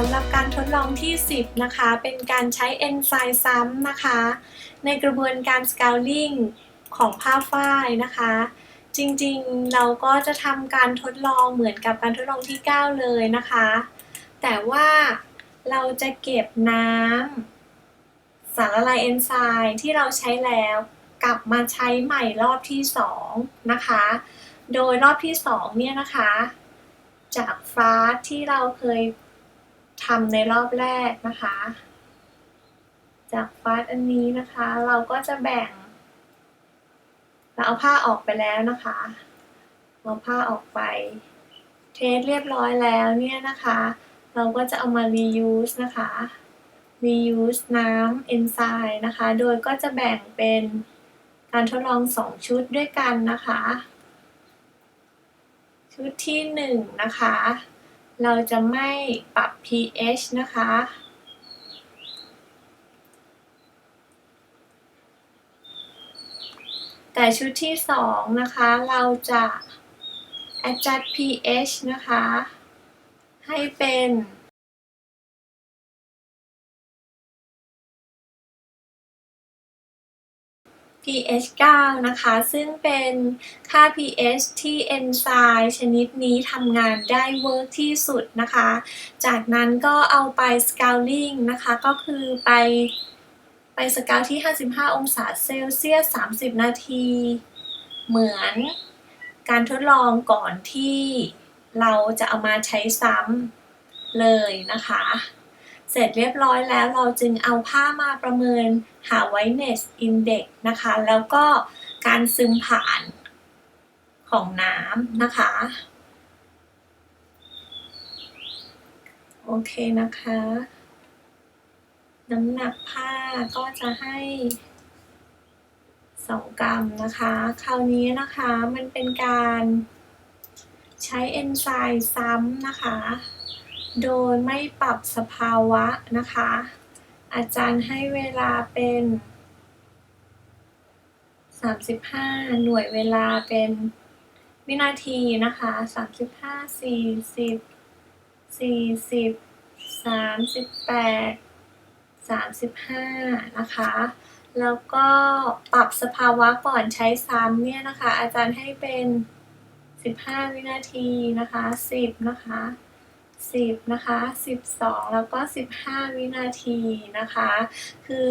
สำหรับการทดลองที่ 10 นะคะ เป็นการใช้เอนไซม์ซ้ำนะคะ ในกระบวนการสกาวลิ่งของผ้าฝ้ายนะคะ จริงๆเราก็จะทำการทดลองเหมือนกับการทดลองที่ 9 เลยนะคะ แต่ว่าเราจะเก็บน้ำสารละลายเอนไซม์ที่เราใช้แล้วกลับมาใช้ใหม่รอบที่ 2 นะคะ โดยรอบที่ 2 เนี่ยนะคะ จากฟาสที่เราเคย ทำในรอบแรกนะคะ จากฟาสอันนี้นะคะ เราก็จะแบ่ง เราเอาผ้าออกไปแล้วนะคะเอาผ้าออกไป เทสเรียบร้อยแล้วเนี่ยนะคะ เราก็จะเอามา reuse นะคะ reuse น้ำเอนไซม์นะคะ โดยก็จะแบ่งเป็นการทดลอง 2 ชุดด้วยกันนะคะ ชุดที่ 1 นะคะ เราจะไม่ปรับ pH นะคะ แต่ชุดที่ 2 นะคะ เราจะ adjust pH นะคะ ให้เป็น pH 9 นะคะ ซึ่งเป็นค่า pH ที่เอนไซม์ชนิดนี้ทำงานได้เวิร์กที่สุดนะคะ จากนั้นก็เอาไป scaling นะคะ ก็คือไปไปสกาวที่ 55 องศาเซลเซียส 30 นาที เหมือนการทดลองก่อนที่เราจะเอามาใช้ซ้ำเลยนะคะ เสร็จเรียบร้อยแล้วเราจึงเอาผ้ามาประเมินหา whiteness index นะคะ แล้วก็การซึมผ่านของน้ำนะคะ โอเคนะคะ น้ำหนักผ้าก็จะให้2กรัมนะคะ คราวนี้นะคะมันเป็นการใช้เอนไซม์ซ้ำนะคะ โดยไม่ปรับสภาวะนะคะ อาจารย์ให้เวลาเป็น 35 หน่วยเวลาเป็นวินาทีนะคะ 35 40 40 38 35 นะคะ แล้วก็ปรับสภาวะก่อนใช้ซ้ำเนี่ยนะคะ อาจารย์ให้เป็น 15 วินาทีนะคะ 10 นะคะ 10นะคะ12 แล้วก็ 15 วินาทีนะคะ คือ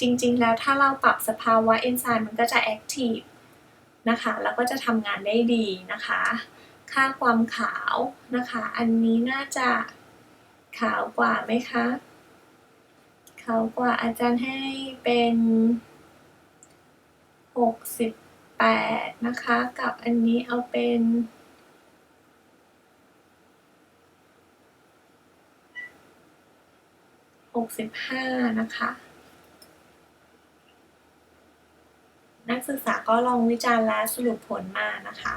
จริงๆ แล้วถ้าเราปรับสภาวะเอนไซม์มันก็จะแอคทีฟนะคะ แล้วก็จะทำงานได้ดีนะคะ ค่าความขาวนะคะ อันนี้น่าจะขาวกว่าไหมคะ ขาวกว่าอาจารย์ให้เป็น 68 นะคะ กับอันนี้เอาเป็น กสิบห้านะคะ นักศึกษาก็ลองวิจารณ์และสรุปผลมานะคะ